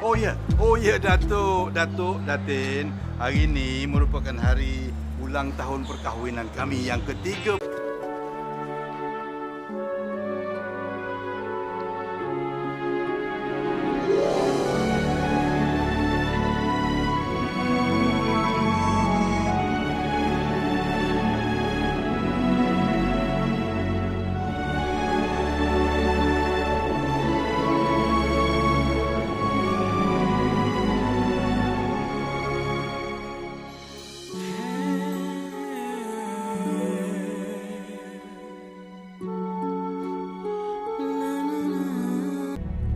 Oh ya, oh ya Datuk, Datuk, Datin. Hari ini merupakan hari ulang tahun perkahwinan kami yang ketiga.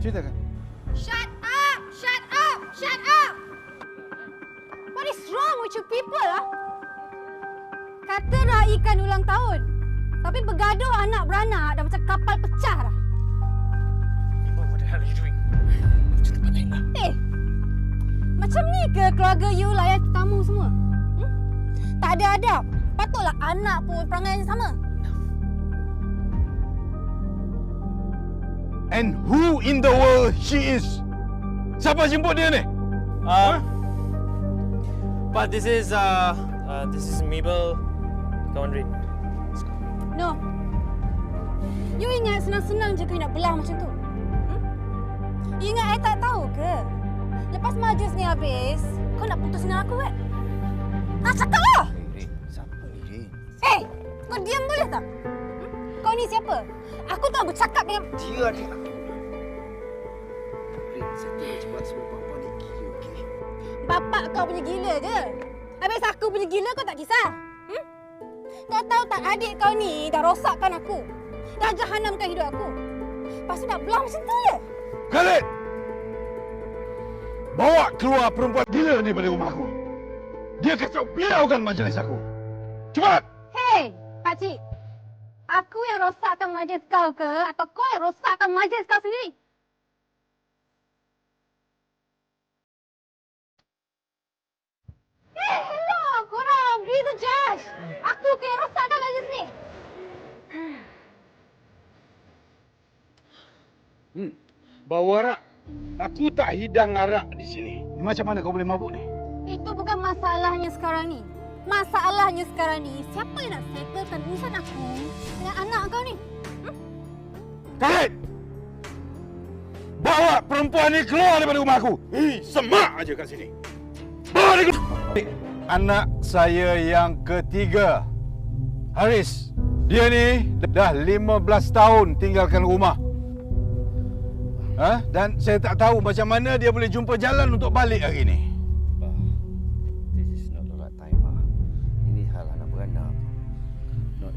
Ceritakan. Shut up! Shut up! Shut up! What is wrong with you people ah? Kata raikan ulang tahun. Tapi bergaduh anak beranak dah macam kapal pecah dah. What the hell are you doing? Macam tempat lain lah. Eh, macam ni ke keluarga you layan tetamu semua? Hmm? Tak ada adab. Patutlah anak pun perangai sama. And who in the world she is? Siapa jemput dia ni? Uh, But this is, uh, uh, this is Mabel Kawan No. You ingat senang-senang je kau nak belah macam tu? Hmm? You ingat I tak tahu ke? Lepas majlis ni habis, kau nak putus dengan aku kan? Ah, cakap lah! Rin, siapa ni Rin? Hey! Kau diam boleh tak? Ni siapa? Aku tak bercakap dengan... Dia ni. Rin, settle cepat semua perempuan ni gila, okey? Bapak kau punya gila je. Habis aku punya gila kau tak kisah. Hmm? Kau tahu tak adik kau ni dah rosakkan aku. Dah jahanamkan hidup aku. Lepas tu nak belah macam tu je. Khalid! Bawa keluar perempuan gila ni dari rumah aku. Dia kacau bilaukan majlis aku. Cepat! Hei, pakcik. Aku yang rosakkan majlis kau ke atau kau yang rosakkan majlis kau sendiri? Eh, hello, korang. Be the judge. Aku ke yang rosakkan majlis ni. Hmm. Bawa arak. Aku tak hidang arak di sini. Macam mana kau boleh mabuk ni? Itu bukan masalahnya sekarang ni. Masalahnya sekarang ni, siapa yang nak settlekan urusan aku dengan anak kau ni? Khalid! Bawa perempuan ni keluar daripada rumah aku. Hei, semak aja kat sini. Bawa dia keluar. Anak saya yang ketiga, Haris. Dia ni dah 15 tahun tinggalkan rumah. Ha? Dan saya tak tahu macam mana dia boleh jumpa jalan untuk balik hari ni.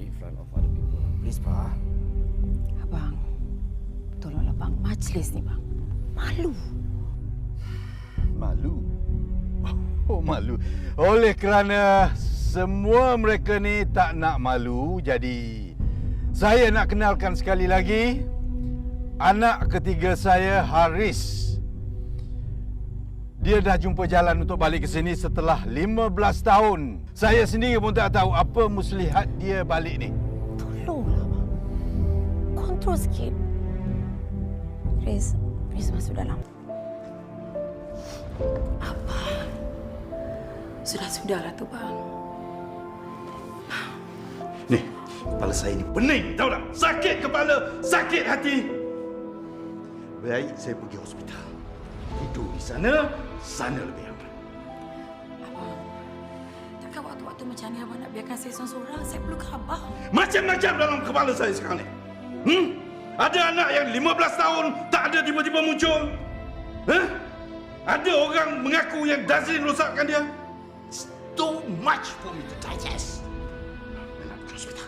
In front of other people. Please, Pak. Abang, tolonglah bang, majlis ni bang. Malu. Malu. Oh, malu. Oleh kerana semua mereka ni tak nak malu, jadi saya nak kenalkan sekali lagi anak ketiga saya Haris. Dia dah jumpa jalan untuk balik ke sini setelah 15 tahun. Saya sendiri pun tak tahu apa muslihat dia balik ni. Tolonglah bang. Kontrol sikit. Riz, Riz masuk dalam. Apa? Sudah-sudahlah tu bang. Ni, kepala saya ni pening, tahu tak? Sakit kepala, sakit hati. Baik saya pergi hospital. Tidur di sana, sana lebih aman. Abang, takkan waktu-waktu macam ni abang nak biarkan saya seorang-seorang? Saya perlukan abang. Macam-macam dalam kepala saya sekarang ni. Hmm? Ada anak yang 15 tahun tak ada tiba-tiba muncul. Huh? Ada orang mengaku yang Dazrin rosakkan dia. It's too much for me to digest. Nak pergi hospital.